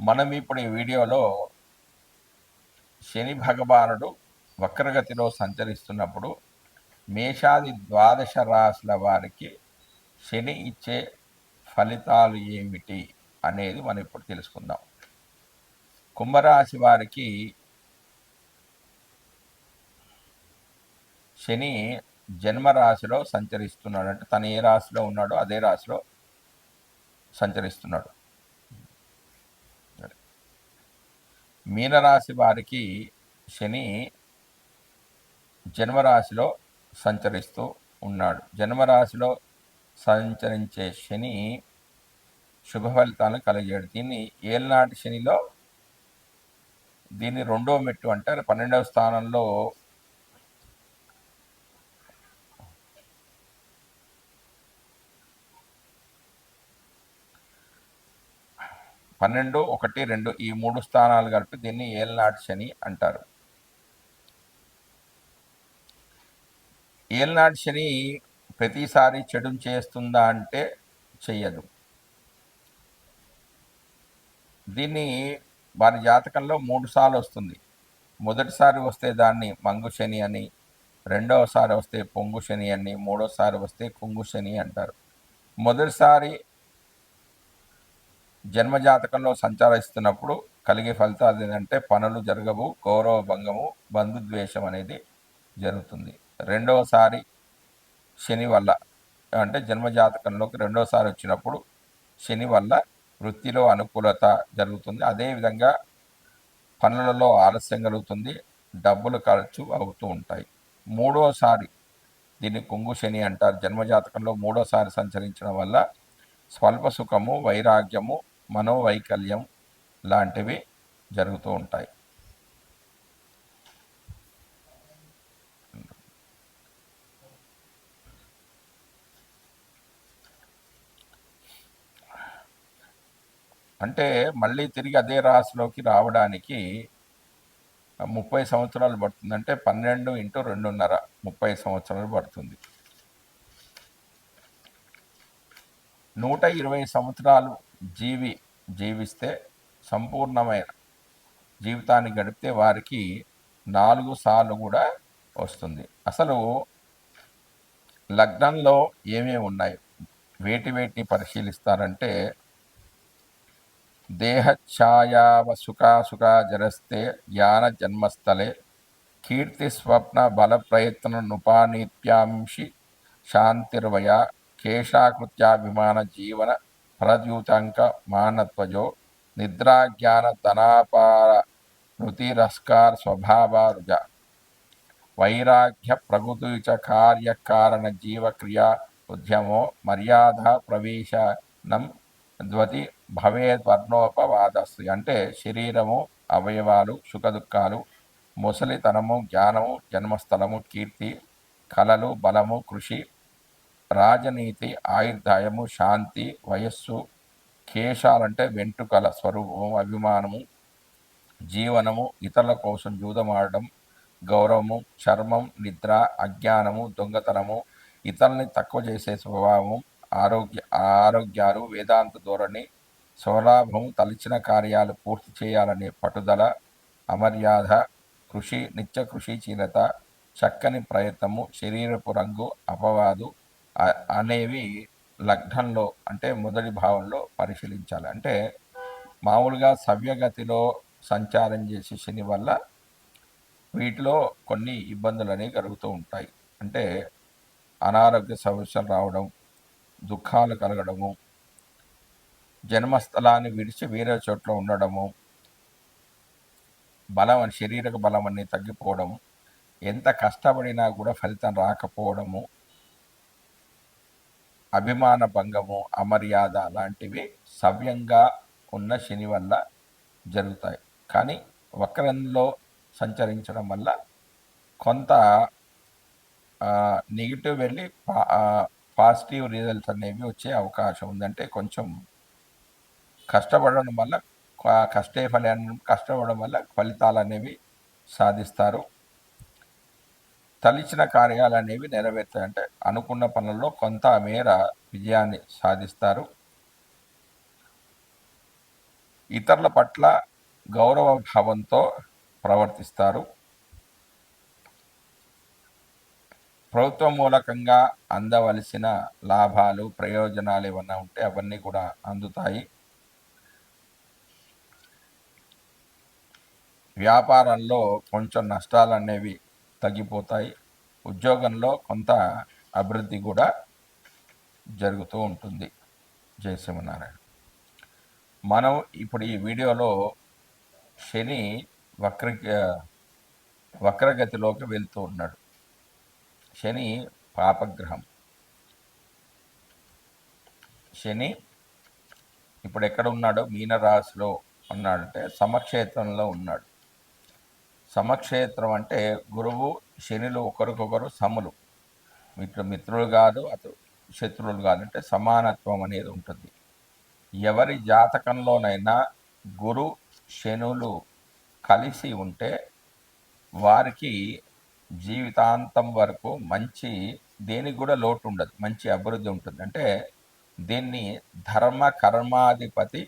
మనం ఇప్పుడు ఈ వీడియోలో శని భగవానుడు వక్రగతిలో సంచరిస్తున్నప్పుడు మేషాది ద్వాదశ రాశుల వారికి శని ఇచ్చే ఫలితాలు ఏమిటి అనేది మనం ఇప్పుడు తెలుసుకుందాం. కుంభరాశి వారికి శని జన్మరాశిలో సంచరిస్తున్నాడు. అంటే తను ఏ రాశిలో ఉన్నాడో అదే రాశిలో సంచరిస్తున్నాడు. మీనరాశి వారికి శని జన్మరాశిలో సంచరిస్తూ ఉన్నాడు. జన్మరాశిలో సంచరించే శని శుభ ఫలితాలను కలిగాడు. దీన్ని ఏళ్ళనాటి శనిలో దీన్ని రెండో మెట్టు అంటారు. పన్నెండవ స్థానంలో పన్నెండు ఒకటి రెండు ఈ మూడు స్థానాలు కలిపి దీన్ని ఏల్నాటి శని అంటారు. ఏల్నాటి శని ప్రతిసారి చెడును చేస్తుందా అంటే చెయ్యదు. దీన్ని వారి జాతకంలో మూడు సార్లు వస్తుంది. మొదటిసారి వస్తే దాన్ని మంగు శని అని రెండవసారి వస్తే పొంగు శని అని మూడోసారి వస్తే కుంగు శని అంటారు. మొదటిసారి జన్మజాతకంలో సంచరిస్తున్నప్పుడు కలిగే ఫలితాలు ఏంటంటే పనులు జరగవు గౌరవ భంగము బంధుద్వేషం అనేది జరుగుతుంది. రెండవసారి శని వల్ల అంటే జన్మజాతకంలోకి రెండోసారి వచ్చినప్పుడు శని వల్ల వృత్తిలో అనుకూలత జరుగుతుంది. అదేవిధంగా పనులలో ఆలస్యం కలుగుతుంది డబ్బులు ఖర్చు అవుతూ ఉంటాయి. మూడోసారి దీన్ని కుంగు శని అంటారు. జన్మజాతకంలో మూడోసారి సంచరించడం వల్ల స్వల్ప సుఖము వైరాగ్యము మనోవైకల్యం లాంటివి జరుగుతూ ఉంటాయి. అంటే మళ్ళీ తిరిగి అదే రాశిలోకి రావడానికి ముప్పై సంవత్సరాలు పడుతుంది. అంటే పన్నెండు ఇంటూ రెండున్నర ముప్పై సంవత్సరాలు పడుతుంది. నూట ఇరవై సంవత్సరాలు జీవి జీవిస్తే సంపూర్ణమైన జీవితాన్ని గడిపితే వారికి నాలుగు సార్లు కూడా వస్తుంది. అసలు లగ్నంలో ఏమేమి ఉన్నాయి? వేటి వేటిని పరిశీలిస్తారంటే దేహఛాయావ సుఖాసుఖ జరస్తే జ్ఞాన జన్మస్థలే కీర్తి స్వప్న బల ప్రయత్న నుపానీత్యాంశి శాంతిర్వయ కేశాకృత్యాభిమాన జీవన ఫలద్యూతాంక మానత్వజో నిద్రాజ్ఞాన ధనాపార నృతిరస్కార స్వభావారుజ వైరాగ్య ప్రకృతి చ కార్యకారణ జీవక్రియా ఉద్యమో మర్యాద ప్రవేశనం ద్వతి భవేద్ వర్ణోపవాదస్సు అంటే శరీరము అవయవాలు సుఖదుఖాలు ముసలితనము జ్ఞానము జన్మస్థలము కీర్తి కళలు బలము కృషి రాజనీతి ఆయుర్దాయము శాంతి వయస్సు కేశాలంటే వెంట్రుకల స్వరూపము అభిమానము జీవనము ఇతరుల కోసం జూదమాడడం గౌరవము చర్మం నిద్ర అజ్ఞానము దొంగతనము ఇతరుల్ని తక్కువ చేసే స్వభావం ఆరోగ్య ఆరోగ్యాలు వేదాంత ధోరణి స్వలాభము తలిచిన కార్యాలు పూర్తి చేయాలనే పట్టుదల అమర్యాద కృషి నిత్య కృషిశీలత చక్కని ప్రయత్నము శరీరపు రంగు అపవాదు అనేవి లగ్నంలో అంటే మొదటి భావంలో పరిశీలించాలి. అంటే మామూలుగా సవ్యగతిలో సంచారం చేసే శని వల్ల వీటిలో కొన్ని ఇబ్బందులు అనేవి కలుగుతూ ఉంటాయి. అంటే అనారోగ్య సమస్యలు రావడం దుఃఖాలు కలగడము జన్మస్థలాన్ని విడిచి వేరే చోట్ల ఉండడము బలం శరీరక బలం అనేది తగ్గిపోవడము ఎంత కష్టపడినా కూడా ఫలితం రాకపోవడము అభిమాన భంగము అమర్యాద లాంటివి సవ్యంగా ఉన్న శని వల్ల జరుగుతాయి. కానీ వక్రంలో సంచరించడం వల్ల కొంత నెగిటివ్ వెళ్ళి పా- పాజిటివ్ రిజల్ట్స్ అనేవి వచ్చే అవకాశం ఉందంటే కొంచెం కష్టపడడం వల్ల కష్ట కష్టే ఫలాన్ని కష్టపడడం వల్ల ఫలితాలు అనేవి సాధిస్తారు. తలిచిన కార్యాలు అనేవి నెరవేరుతాయి. అంటే అనుకున్న పనుల్లో కొంత మేర విజయాన్ని సాధిస్తారు. ఇతరుల పట్ల గౌరవ భావంతో ప్రవర్తిస్తారు. ప్రభుత్వం మూలకంగా అందవలసిన లాభాలు ప్రయోజనాలు ఏమన్నా ఉంటే అవన్నీ కూడా అందుతాయి. వ్యాపారంలో కొంచెం నష్టాలు అనేవి తగ్గిపోతాయి. ఉద్యోగంలో కొంత అభివృద్ధి కూడా జరుగుతూ ఉంటుంది. జయసింహనారాయణ మనం ఇప్పుడు ఈ వీడియోలో శని వక్ర వక్రగతిలోకి వెళ్తూ ఉన్నాడు. శని పాపగ్రహం. శని ఇప్పుడు ఎక్కడ ఉన్నాడో? మీనరాశిలో ఉన్నాడంటే సమక్షేత్రంలో ఉన్నాడు. సమక్షేత్రం అంటే గురువు శనిలు ఒకరికొకరు సములు. మిత్రు మిత్రులు కాదు అటు శత్రువులు కాదు అంటే సమానత్వం అనేది ఉంటుంది. ఎవరి జాతకంలోనైనా గురు శనులు కలిసి ఉంటే వారికి జీవితాంతం వరకు మంచి దేనికి కూడా లోటు ఉండదు. మంచి అభివృద్ధి ఉంటుంది. అంటే దీన్ని ధర్మ కర్మాధిపతి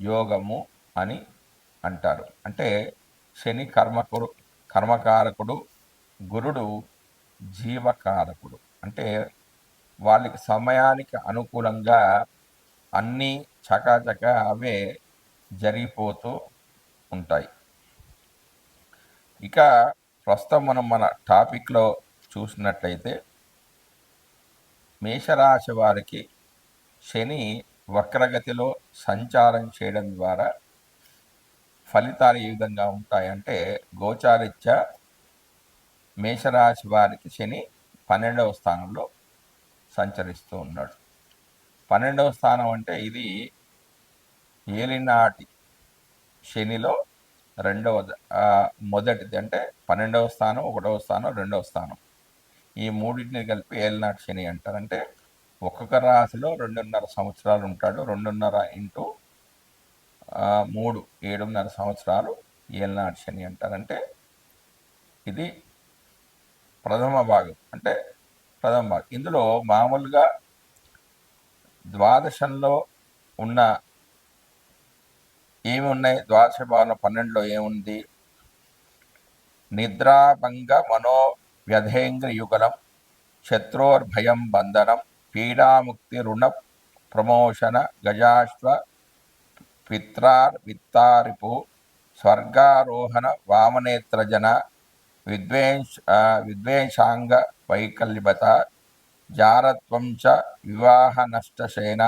యోగము అని అంటారు. అంటే శని కర్మకుడు కర్మకారకుడు గురుడు జీవకారకుడు. అంటే వాళ్ళకి సమయానికి అనుకూలంగా అన్నీ చకాచక అవే జరిగిపోతూ ఉంటాయి. ఇక ప్రస్తుతం మనం మన టాపిక్లో చూసినట్లయితే మేషరాశి వారికి శని వక్రగతిలో సంచారం చేయడం ద్వారా ఫలితాలు ఏ విధంగా ఉంటాయంటే గోచారిత్య మేషరాశి వారికి శని పన్నెండవ స్థానంలో సంచరిస్తూ ఉన్నాడు. పన్నెండవ స్థానం అంటే ఇది ఏలినాటి శనిలో రెండవ మొదటిది అంటే పన్నెండవ స్థానం ఒకటవ స్థానం రెండవ స్థానం. ఈ మూడింటిని కలిపి ఏలినాటి శని అంటారు. అంటే ఒక్కొక్క రాశిలో రెండున్నర సంవత్సరాలు ఉంటాడు. రెండున్నర ఇంటూ మూడు ఏడున్నర సంవత్సరాలు ఏలనాటి శని అంటారంటే ఇది ప్రథమ భాగం అంటే ప్రథమ భాగం. ఇందులో మామూలుగా ద్వాదశంలో ఉన్న ఏమి ఉన్నాయి ద్వాదశ భావన పన్నెండులో ఏముంది? నిద్రాభంగ మనో వ్యధేంద్ర యుగలం శత్రోర్భయం బంధనం పీడాముక్తి రుణ ప్రమోషన గజాశ్వ పిత్రార్ విత్తారిపు స్వర్గారోహణ వామనేత్రజన విద్వేష్ విద్వేషాంగ వైకల్యత జారత్వం చ వివాహ నష్టశేన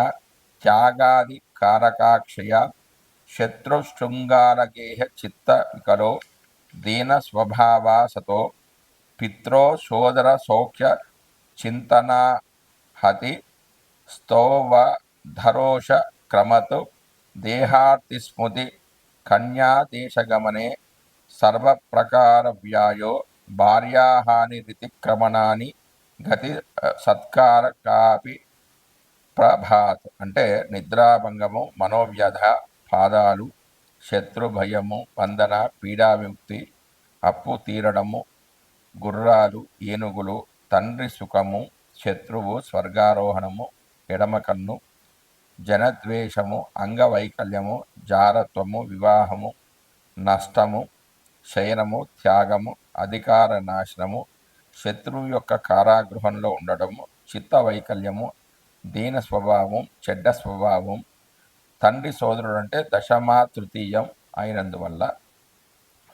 త్యాగాది కారకాక్షయ శత్రుశృంగారగేహ చిత్త వికలో దీన స్వభావా పిత్రో సోదర సౌఖ్య చింతనా హతి స్తోవ ధరోష క్రమతు దేహార్తి స్మృతి కన్యాదేశగమనే సర్వప్రకార వ్యాయో భార్యాహాని రితిక్రమణాన్ని గతి సత్కార కాపి ప్రభాత్. అంటే నిద్రాభంగము మనోవ్యధ పాదాలు శత్రు భయము వందన పీడావిముక్తి అప్పు తీరడము గుర్రాలు ఏనుగులు తండ్రి సుఖము శత్రువు స్వర్గారోహణము ఎడమ కన్ను జనద్వేషము అంగవైకల్యము జారత్వము వివాహము నష్టము శయనము త్యాగము అధికార నాశనము శత్రువు యొక్క కారాగృహంలో ఉండడము చిత్త వైకల్యము దీన స్వభావం చెడ్డ స్వభావం తండ్రి సోదరుడు అంటే దశమా తృతీయం అయినందువల్ల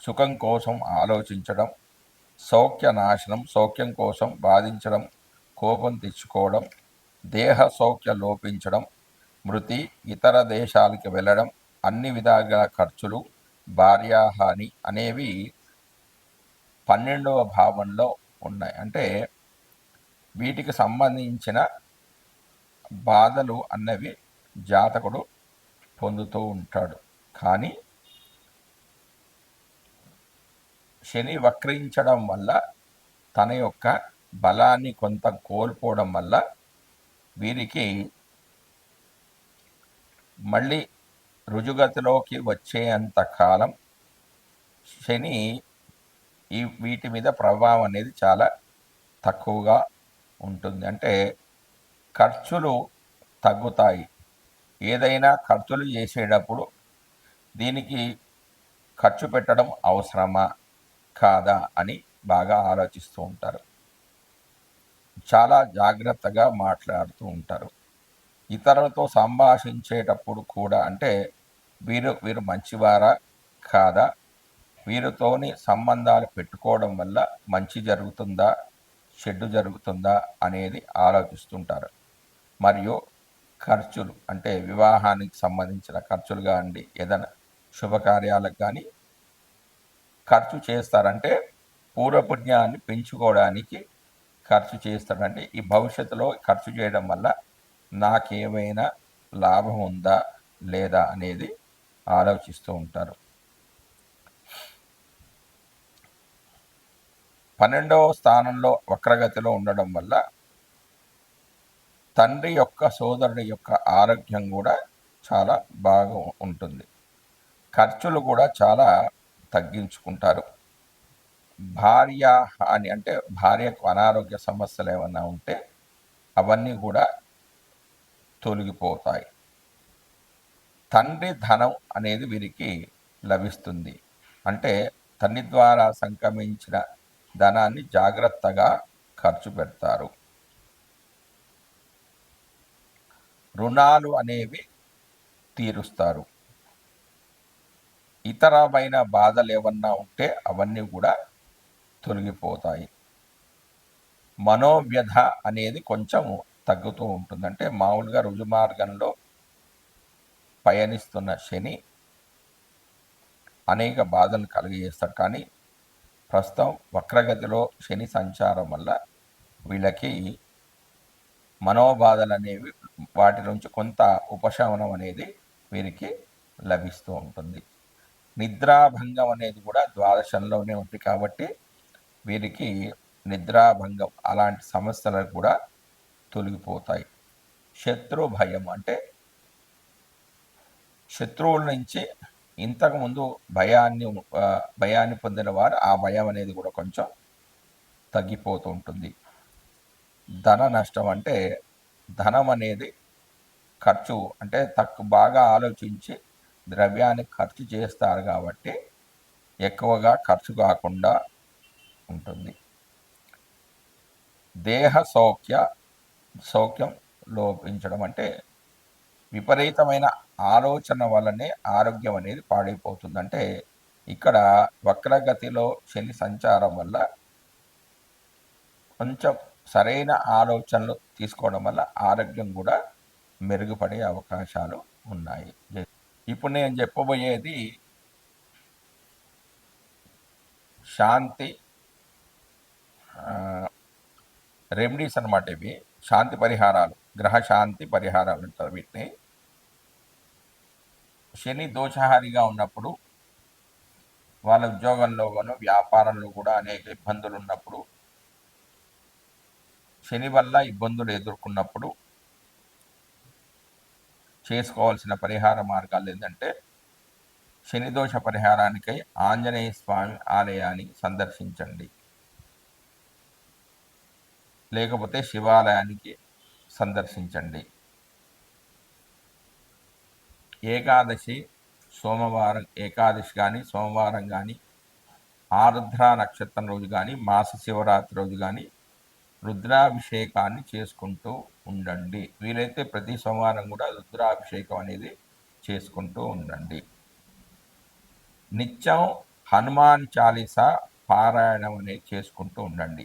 సుఖం కోసం ఆలోచించడం సౌఖ్య నాశనం సౌఖ్యం కోసం బాధించడం కోపం తెచ్చుకోవడం దేహ సౌఖ్య లోపించడం మృతి ఇతర దేశాలకి వెళ్ళడం అన్ని విధాల ఖర్చులు భార్యాహాని అనేవి పన్నెండవ భావంలో ఉన్నాయి. అంటే వీటికి సంబంధించిన బాధలు అన్నవి జాతకుడు పొందుతూ ఉంటాడు. కానీ శని వక్రించడం వల్ల తన యొక్క బలాన్ని కొంత కోల్పోవడం వల్ల వీరికి మళ్ళీ రుజుగతిలోకి వచ్చేంత కాలం శని ఈ వీటి మీద ప్రభావం అనేది చాలా తక్కువగా ఉంటుంది. అంటే ఖర్చులు తగ్గుతాయి. ఏదైనా ఖర్చులు చేసేటప్పుడు దీనికి ఖర్చు పెట్టడం అవసరమా? కాదా? అని బాగా ఆలోచిస్తూ ఉంటారు. చాలా జాగ్రత్తగా మాట్లాడుతూ ఉంటారు. ఇతరులతో సంభాషించేటప్పుడు కూడా అంటే వీరు వీరు మంచివారా కాదా? వీరితోని సంబంధాలు పెట్టుకోవడం వల్ల మంచి జరుగుతుందా? చెడ్డు జరుగుతుందా? అనేది ఆలోచిస్తుంటారు. మరియు ఖర్చులు అంటే వివాహానికి సంబంధించిన ఖర్చులు కానివ్వండి ఏదైనా శుభకార్యాలకు కానీ ఖర్చు చేస్తారంటే పూర్వపుణ్యాన్ని పెంచుకోవడానికి ఖర్చు చేస్తారంటే ఈ భవిష్యత్తులో ఖర్చు చేయడం వల్ల నాకేమైనా లాభం ఉందా లేదా అనేది ఆలోచిస్తూ ఉంటారు. పన్నెండవ స్థానంలో వక్రగతిలో ఉండడం వల్ల తండ్రి యొక్క సోదరుడి యొక్క ఆరోగ్యం కూడా చాలా బాగా ఉంటుంది. ఖర్చులు కూడా చాలా తగ్గించుకుంటారు. భార్య అని అంటే భార్యకు అనారోగ్య సమస్యలు ఏమైనా ఉంటే అవన్నీ కూడా తొలగిపోతాయి. తండ్రి ధనం అనేది వీరికి లభిస్తుంది. అంటే తండ్రి ద్వారా సంక్రమించిన ధనాన్ని జాగ్రత్తగా ఖర్చు పెడతారు. రుణాలు అనేవి తీరుస్తారు. ఇతరమైన బాధలు ఏమన్నా ఉంటే అవన్నీ కూడా తొలగిపోతాయి. మనోవ్యధ అనేది కొంచెం తగ్గుతూ ఉంటుంది. అంటే మామూలుగా రుజుమార్గంలో పయనిస్తున్న శని అనేక బాధలు కలిగజేస్తాడు. కానీ ప్రస్తుతం వక్రగతిలో శని సంచారం వల్ల వీళ్ళకి మనోబాధలు అనేవి వాటి నుంచి కొంత ఉపశమనం అనేది వీరికి లభిస్తూ ఉంటుంది. నిద్రాభంగం అనేది కూడా ద్వాదశంలోనే ఉంది కాబట్టి వీరికి నిద్రాభంగం అలాంటి సమస్యలు కూడా తొలగిపోతాయి. శత్రు భయం అంటే శత్రువుల నుంచి ఇంతకుముందు భయాన్ని భయాన్ని పొందిన వారు ఆ భయం అనేది కూడా కొంచెం తగ్గిపోతూ ఉంటుంది. ధన నష్టం అంటే ధనం అనేది ఖర్చు అంటే తక్కువ బాగా ఆలోచించి ద్రవ్యాన్ని ఖర్చు చేస్తారు కాబట్టి ఎక్కువగా ఖర్చు కాకుండా ఉంటుంది. దేహ సౌఖ్య సౌఖ్యం లోపించడం అంటే విపరీతమైన ఆలోచన వల్లనే ఆరోగ్యం అనేది పాడైపోతుంది అంటే ఇక్కడ వక్రగతిలో శని సంచారం వల్ల కొంచెం సరైన ఆలోచనలు తీసుకోవడం వల్ల ఆరోగ్యం కూడా మెరుగుపడే అవకాశాలు ఉన్నాయి. ఇప్పుడు నేను చెప్పబోయేది శాంతి రెమెడీస్ అన్నమాట ఇవి. శాంతి పరిహారాలు గ్రహ శాంతి పరిహారాలు అంటారు వీటిని. శని దోషహారిగా ఉన్నప్పుడు వాళ్ళ ఉద్యోగంలోనూ వ్యాపారంలో కూడా అనేక ఇబ్బందులు ఉన్నప్పుడు శని వల్ల ఇబ్బందులు ఎదుర్కొన్నప్పుడు చేసుకోవాల్సిన పరిహార మార్గాలు ఏంటంటే శని దోష పరిహారానికై ఆంజనేయ స్వామి ఆలయాన్ని సందర్శించండి. లేకపోతే శివాలయానికి సందర్శించండి. ఏకాదశి సోమవారం ఏకాదశి కానీ సోమవారం కానీ ఆరుద్ర నక్షత్రం రోజు కానీ మాస శివరాత్రి రోజు కానీ రుద్రాభిషేకాన్ని చేసుకుంటూ ఉండండి. వీలైతే ప్రతి సోమవారం కూడా రుద్రాభిషేకం అనేది చేసుకుంటూ ఉండండి. నిత్యం హనుమాన్ చాలీసా పారాయణం అనేది చేసుకుంటూ ఉండండి.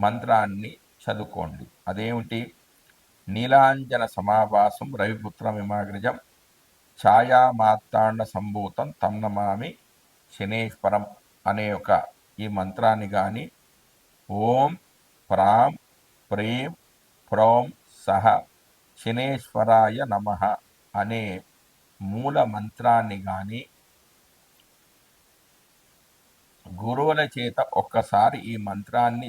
మంత్రాన్ని చదువుకోండి. అదేమిటి? నీలాంజన సమావాసం రవిపుత్ర విమాగ్రజం ఛాయామాత్తాండ సంభూతం తన్నమామి శనేశ్వరం అనే ఒక ఈ మంత్రాన్ని కానీ ఓం ప్రాం ప్రేం ప్రోం సహ శనేశ్వరాయ నమ అనే మూల మంత్రాన్ని కానీ గురువుల చేత ఒక్కసారి ఈ మంత్రాన్ని